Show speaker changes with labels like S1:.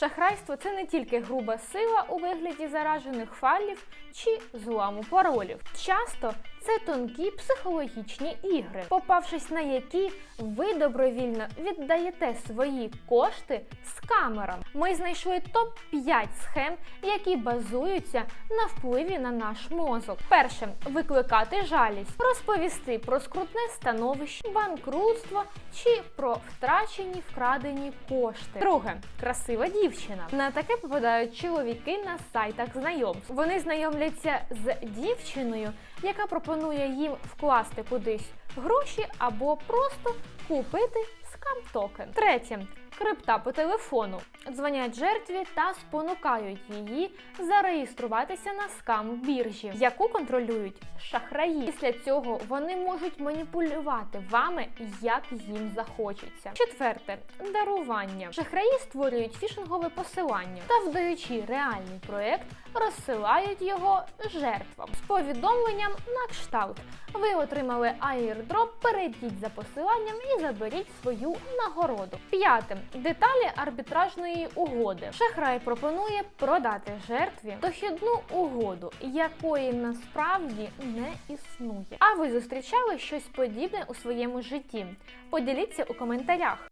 S1: Шахрайство це не тільки груба сила у вигляді заражених файлів чи зламу паролів. Часто це тонкі психологічні ігри, попавшись на які ви добровільно віддаєте свої кошти з камерам. Ми знайшли топ 5 схем, які базуються на впливі на наш мозок. Перше викликати жалість, розповісти про скрутне становище, банкрутство чи про втрачені вкрадені кошти. Друге красива дівчина. На таке попадають чоловіки на сайтах знайомств. Вони знайомляться з дівчиною, яка пропонує їм вкласти кудись гроші або просто купити скам-токен. Третє. Крипта по телефону. Дзвонять жертві та спонукають її зареєструватися на скам біржі, яку контролюють шахраї. Після цього вони можуть маніпулювати вами, як їм захочеться. Четверте дарування. Шахраї створюють фішингове посилання та, вдаючи реальний проект, розсилають його жертвам з повідомленням на кшталт. Ви отримали аірдроп, перейдіть за посиланням і заберіть свою нагороду. П'яте деталі арбітражної угоди. Шахрай пропонує продати жертві дохідну угоду, якої насправді не існує. А ви зустрічали щось подібне у своєму житті? Поділіться у коментарях.